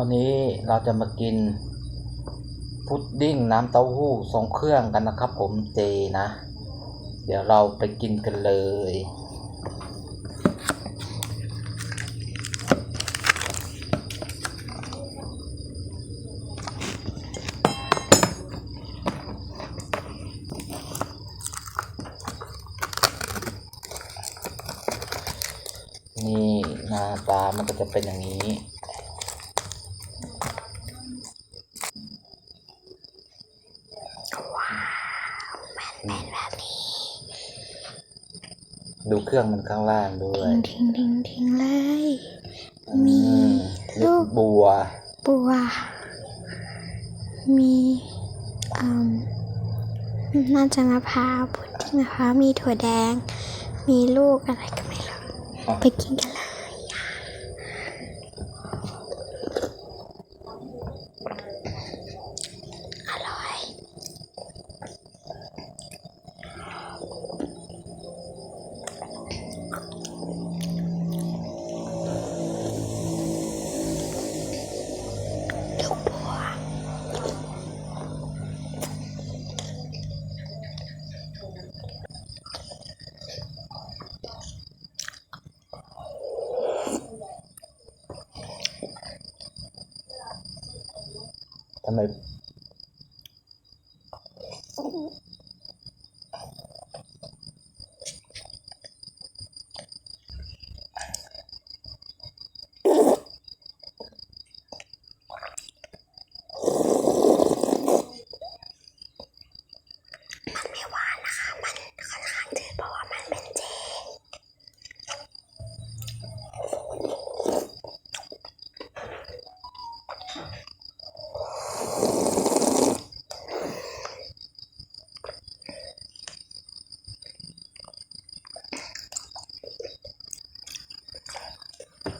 วันนี้เราจะมากิน พุดดิ้งน้ำเต้าหู้ทรงเครื่องกันนะครับ ผมเจนะ เดี๋ยวเราไปกินกันเลยนี่หน้าตามันก็จะเป็นอย่างนี้ ดูเครื่องมันข้างล่างด้วย ทิ้งทิ้งทิ้งทิ้งเลย มีอืมลูกบัว บัว มีอืมน่าจะมะพร้าวพุดดิ้งมะพร้าวมีถั่วแดง มีลูกอะไรก็ไม่รู้อะไปกินกันเลยอร่อย ทำไม あっ。